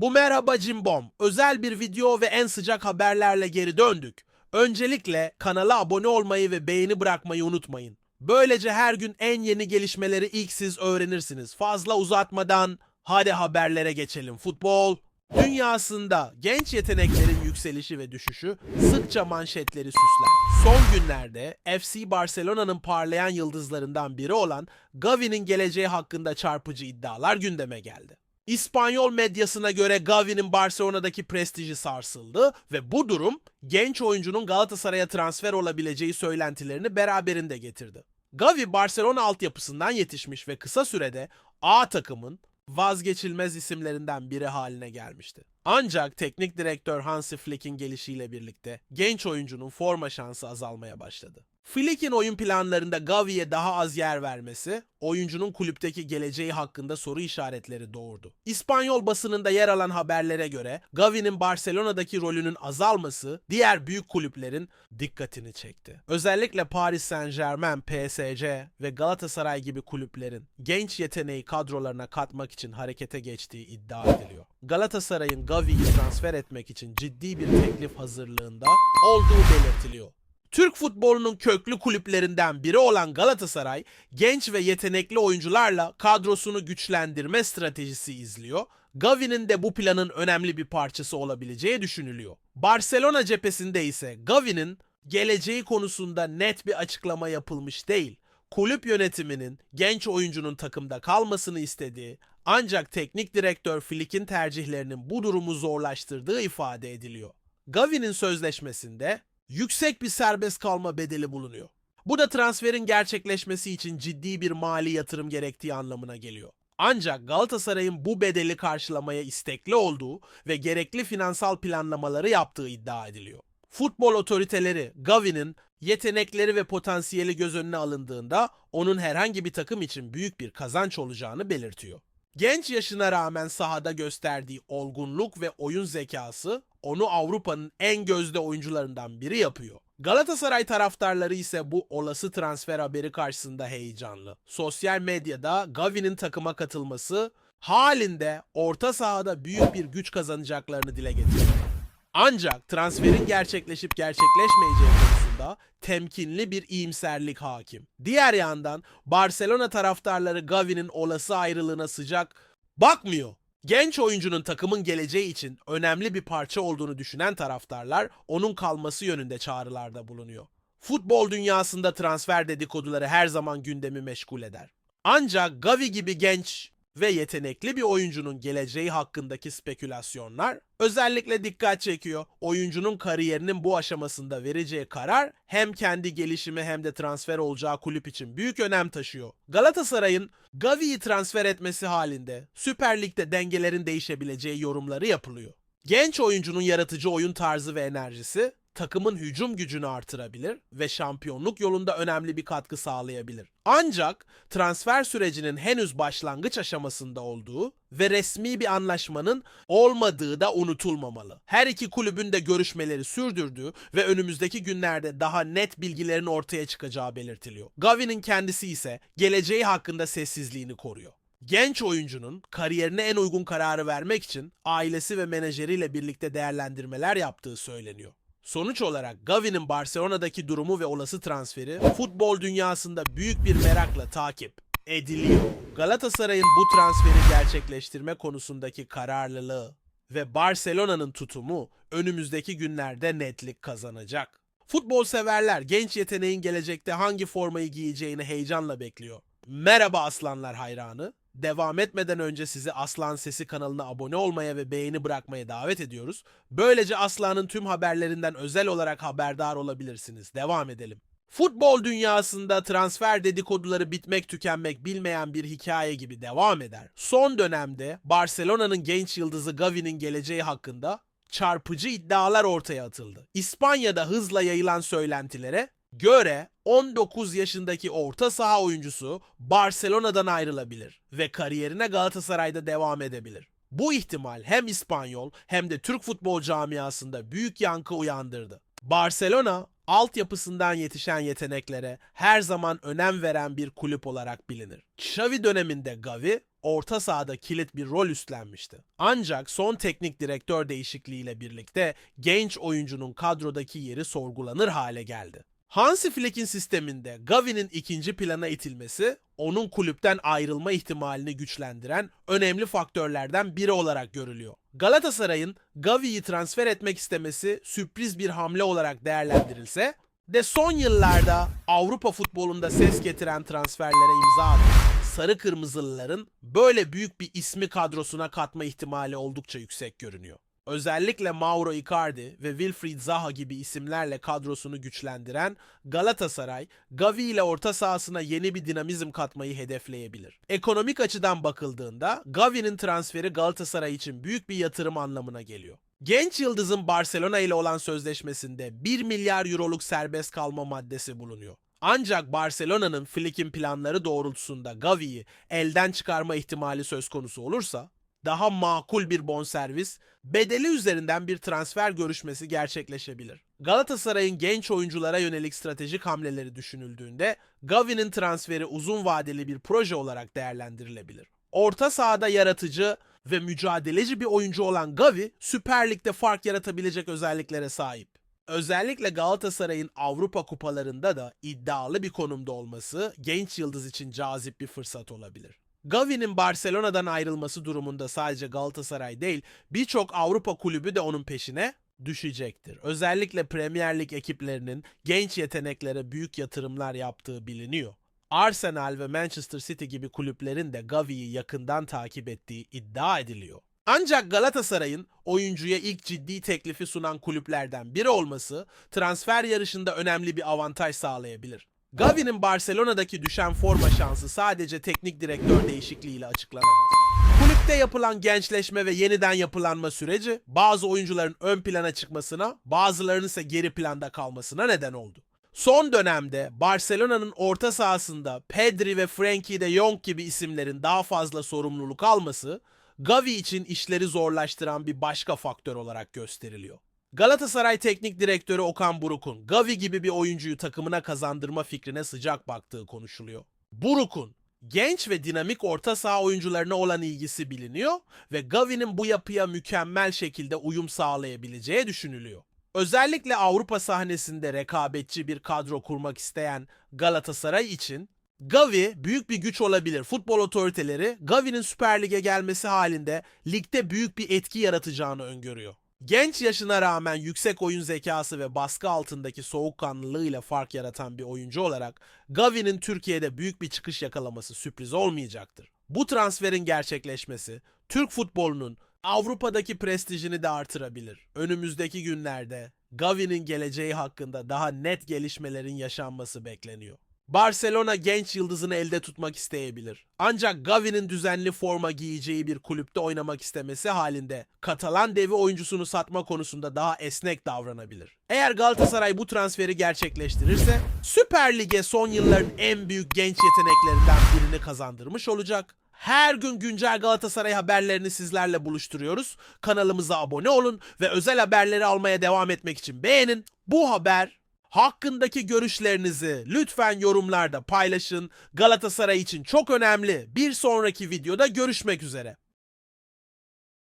Bu merhaba Cimbom. Özel bir video ve en sıcak haberlerle geri döndük. Öncelikle kanala abone olmayı ve beğeni bırakmayı unutmayın. Böylece her gün en yeni gelişmeleri ilk siz öğrenirsiniz. Fazla uzatmadan hadi haberlere geçelim. Futbol dünyasında genç yeteneklerin yükselişi ve düşüşü sıkça manşetleri süsler. Son günlerde FC Barcelona'nın parlayan yıldızlarından biri olan Gavi'nin geleceği hakkında çarpıcı iddialar gündeme geldi. İspanyol medyasına göre Gavi'nin Barcelona'daki prestiji sarsıldı ve bu durum genç oyuncunun Galatasaray'a transfer olabileceği söylentilerini beraberinde getirdi. Gavi Barcelona altyapısından yetişmiş ve kısa sürede A takımın vazgeçilmez isimlerinden biri haline gelmişti. Ancak teknik direktör Hansi Flick'in gelişiyle birlikte genç oyuncunun forma şansı azalmaya başladı. Flick'in oyun planlarında Gavi'ye daha az yer vermesi, oyuncunun kulüpteki geleceği hakkında soru işaretleri doğurdu. İspanyol basınında yer alan haberlere göre Gavi'nin Barcelona'daki rolünün azalması diğer büyük kulüplerin dikkatini çekti. Özellikle Paris Saint-Germain, PSG ve Galatasaray gibi kulüplerin genç yeteneği kadrolarına katmak için harekete geçtiği iddia ediliyor. Galatasaray'ın Gavi'yi transfer etmek için ciddi bir teklif hazırlığında olduğu belirtiliyor. Türk futbolunun köklü kulüplerinden biri olan Galatasaray, genç ve yetenekli oyuncularla kadrosunu güçlendirme stratejisi izliyor. Gavi'nin de bu planın önemli bir parçası olabileceği düşünülüyor. Barcelona cephesinde ise Gavi'nin geleceği konusunda net bir açıklama yapılmış değil. Kulüp yönetiminin genç oyuncunun takımda kalmasını istediği ancak teknik direktör Flick'in tercihlerinin bu durumu zorlaştırdığı ifade ediliyor. Gavi'nin sözleşmesinde yüksek bir serbest kalma bedeli bulunuyor. Bu da transferin gerçekleşmesi için ciddi bir mali yatırım gerektiği anlamına geliyor. Ancak Galatasaray'ın bu bedeli karşılamaya istekli olduğu ve gerekli finansal planlamaları yaptığı iddia ediliyor. Futbol otoriteleri Gavi'nin yetenekleri ve potansiyeli göz önüne alındığında onun herhangi bir takım için büyük bir kazanç olacağını belirtiyor. Genç yaşına rağmen sahada gösterdiği olgunluk ve oyun zekası onu Avrupa'nın en gözde oyuncularından biri yapıyor. Galatasaray taraftarları ise bu olası transfer haberi karşısında heyecanlı. Sosyal medyada Gavi'nin takıma katılması halinde orta sahada büyük bir güç kazanacaklarını dile getiriyor. Ancak transferin gerçekleşip gerçekleşmeyeceği konusunda temkinli bir iyimserlik hakim. Diğer yandan Barcelona taraftarları Gavi'nin olası ayrılığına sıcak bakmıyor. Genç oyuncunun takımın geleceği için önemli bir parça olduğunu düşünen taraftarlar onun kalması yönünde çağrılarda bulunuyor. Futbol dünyasında transfer dedikoduları her zaman gündemi meşgul eder. Ancak Gavi gibi genç ve yetenekli bir oyuncunun geleceği hakkındaki spekülasyonlar özellikle dikkat çekiyor. Oyuncunun kariyerinin bu aşamasında vereceği karar hem kendi gelişimi hem de transfer olacağı kulüp için büyük önem taşıyor. Galatasaray'ın Gavi'yi transfer etmesi halinde Süper Lig'de dengelerin değişebileceği yorumları yapılıyor. Genç oyuncunun yaratıcı oyun tarzı ve enerjisi takımın hücum gücünü artırabilir ve şampiyonluk yolunda önemli bir katkı sağlayabilir. Ancak transfer sürecinin henüz başlangıç aşamasında olduğu ve resmi bir anlaşmanın olmadığı da unutulmamalı. Her iki kulübün de görüşmeleri sürdürdüğü ve önümüzdeki günlerde daha net bilgilerin ortaya çıkacağı belirtiliyor. Gavi'nin kendisi ise geleceği hakkında sessizliğini koruyor. Genç oyuncunun kariyerine en uygun kararı vermek için ailesi ve menajeriyle birlikte değerlendirmeler yaptığı söyleniyor. Sonuç olarak Gavi'nin Barcelona'daki durumu ve olası transferi futbol dünyasında büyük bir merakla takip ediliyor. Galatasaray'ın bu transferi gerçekleştirme konusundaki kararlılığı ve Barcelona'nın tutumu önümüzdeki günlerde netlik kazanacak. Futbol severler genç yeteneğin gelecekte hangi formayı giyeceğini heyecanla bekliyor. Merhaba aslanlar hayranı. Devam etmeden önce sizi Aslan Sesi kanalına abone olmaya ve beğeni bırakmaya davet ediyoruz. Böylece Aslan'ın tüm haberlerinden özel olarak haberdar olabilirsiniz. Devam edelim. Futbol dünyasında transfer dedikoduları bitmek tükenmek bilmeyen bir hikaye gibi devam eder. Son dönemde Barcelona'nın genç yıldızı Gavi'nin geleceği hakkında çarpıcı iddialar ortaya atıldı. İspanya'da hızla yayılan söylentilere göre 19 yaşındaki orta saha oyuncusu Barcelona'dan ayrılabilir ve kariyerine Galatasaray'da devam edebilir. Bu ihtimal hem İspanyol hem de Türk futbol camiasında büyük yankı uyandırdı. Barcelona altyapısından yetişen yeteneklere her zaman önem veren bir kulüp olarak bilinir. Xavi döneminde Gavi orta sahada kilit bir rol üstlenmişti. Ancak son teknik direktör değişikliğiyle birlikte genç oyuncunun kadrodaki yeri sorgulanır hale geldi. Hansi Flick'in sisteminde Gavi'nin ikinci plana itilmesi onun kulüpten ayrılma ihtimalini güçlendiren önemli faktörlerden biri olarak görülüyor. Galatasaray'ın Gavi'yi transfer etmek istemesi sürpriz bir hamle olarak değerlendirilse de son yıllarda Avrupa futbolunda ses getiren transferlere imza atan sarı kırmızılıların böyle büyük bir ismi kadrosuna katma ihtimali oldukça yüksek görünüyor. Özellikle Mauro Icardi ve Wilfried Zaha gibi isimlerle kadrosunu güçlendiren Galatasaray, Gavi ile orta sahasına yeni bir dinamizm katmayı hedefleyebilir. Ekonomik açıdan bakıldığında Gavi'nin transferi Galatasaray için büyük bir yatırım anlamına geliyor. Genç yıldızın Barcelona ile olan sözleşmesinde 1 milyar euroluk serbest kalma maddesi bulunuyor. Ancak Barcelona'nın Flick'in planları doğrultusunda Gavi'yi elden çıkarma ihtimali söz konusu olursa daha makul bir bonservis, bedeli üzerinden bir transfer görüşmesi gerçekleşebilir. Galatasaray'ın genç oyunculara yönelik stratejik hamleleri düşünüldüğünde Gavi'nin transferi uzun vadeli bir proje olarak değerlendirilebilir. Orta sahada yaratıcı ve mücadeleci bir oyuncu olan Gavi, Süper Lig'de fark yaratabilecek özelliklere sahip. Özellikle Galatasaray'ın Avrupa kupalarında da iddialı bir konumda olması genç yıldız için cazip bir fırsat olabilir. Gavi'nin Barcelona'dan ayrılması durumunda sadece Galatasaray değil, birçok Avrupa kulübü de onun peşine düşecektir. Özellikle Premier Lig ekiplerinin genç yeteneklere büyük yatırımlar yaptığı biliniyor. Arsenal ve Manchester City gibi kulüplerin de Gavi'yi yakından takip ettiği iddia ediliyor. Ancak Galatasaray'ın oyuncuya ilk ciddi teklifi sunan kulüplerden biri olması transfer yarışında önemli bir avantaj sağlayabilir. Gavi'nin Barcelona'daki düşen forma şansı sadece teknik direktör değişikliğiyle açıklanamaz. Kulüpte yapılan gençleşme ve yeniden yapılanma süreci bazı oyuncuların ön plana çıkmasına, bazılarının ise geri planda kalmasına neden oldu. Son dönemde Barcelona'nın orta sahasında Pedri ve Frenkie de Jong gibi isimlerin daha fazla sorumluluk alması, Gavi için işleri zorlaştıran bir başka faktör olarak gösteriliyor. Galatasaray Teknik Direktörü Okan Buruk'un Gavi gibi bir oyuncuyu takımına kazandırma fikrine sıcak baktığı konuşuluyor. Buruk'un genç ve dinamik orta saha oyuncularına olan ilgisi biliniyor ve Gavi'nin bu yapıya mükemmel şekilde uyum sağlayabileceği düşünülüyor. Özellikle Avrupa sahnesinde rekabetçi bir kadro kurmak isteyen Galatasaray için Gavi büyük bir güç olabilir. Futbol otoriteleri Gavi'nin Süper Lig'e gelmesi halinde ligde büyük bir etki yaratacağını öngörüyor. Genç yaşına rağmen yüksek oyun zekası ve baskı altındaki soğukkanlılığıyla fark yaratan bir oyuncu olarak Gavi'nin Türkiye'de büyük bir çıkış yakalaması sürpriz olmayacaktır. Bu transferin gerçekleşmesi Türk futbolunun Avrupa'daki prestijini de artırabilir. Önümüzdeki günlerde Gavi'nin geleceği hakkında daha net gelişmelerin yaşanması bekleniyor. Barcelona genç yıldızını elde tutmak isteyebilir. Ancak Gavi'nin düzenli forma giyeceği bir kulüpte oynamak istemesi halinde Katalan devi oyuncusunu satma konusunda daha esnek davranabilir. Eğer Galatasaray bu transferi gerçekleştirirse Süper Lig'e son yılların en büyük genç yeteneklerinden birini kazandırmış olacak. Her gün güncel Galatasaray haberlerini sizlerle buluşturuyoruz. Kanalımıza abone olun ve özel haberleri almaya devam etmek için beğenin. Bu haber hakkındaki görüşlerinizi lütfen yorumlarda paylaşın. Galatasaray için çok önemli. Bir sonraki videoda görüşmek üzere.